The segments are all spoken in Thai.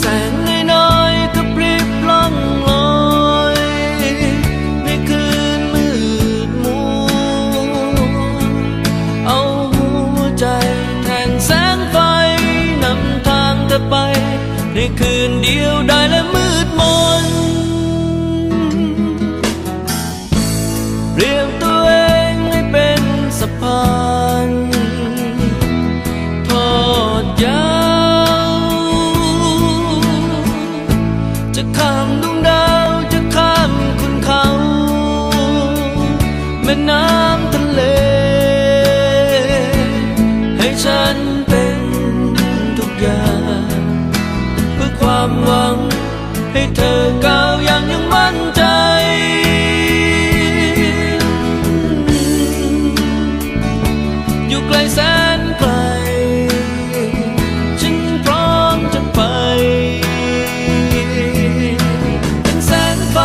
แสงน้อยๆก็ะพริบล่องลอย ในคืนมืดมัวเอาหัวใจแทนแสงไฟนำทางเธอไป ในคืนเดียวได้และมืดมนเรีย ความหวัง ให้เธอก้าวอย่างยังมั่นใจ อยู่ไกลแสนไกล ฉันพร้อมจะไป เป็นแสงไฟ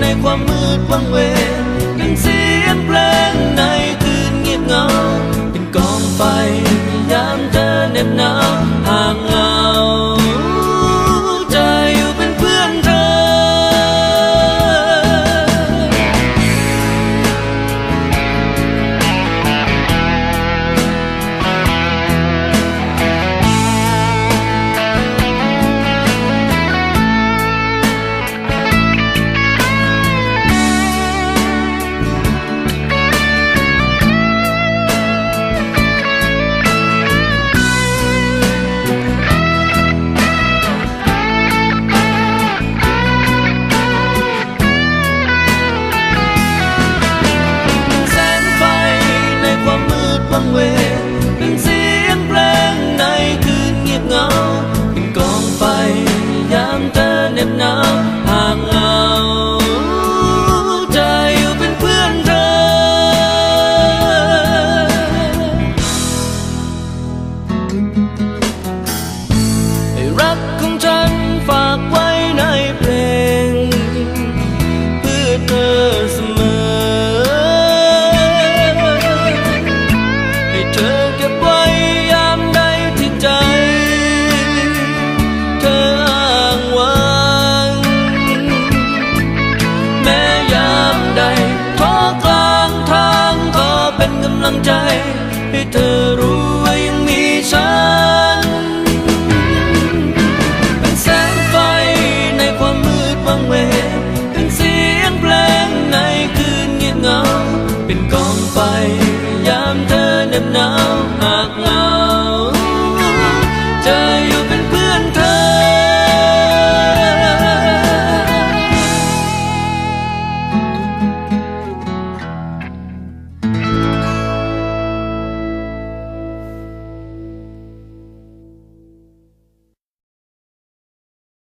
ในความมืดวังเวงเป็นเสียงเพลงในคืนเงียบเหงา เป็นกองไฟยามเธอเหน็บหนาวห่างเหง รักของฉันฝากไว้ในเพลง เพื่อเธอเสมอ ให้เธอเก็บไว้ยามใดที่ใจ เธออ้างว้างแม้ยามใดท้อกลางทางขอเป็นกำลังใจ ให้เธอ nam nao ngạc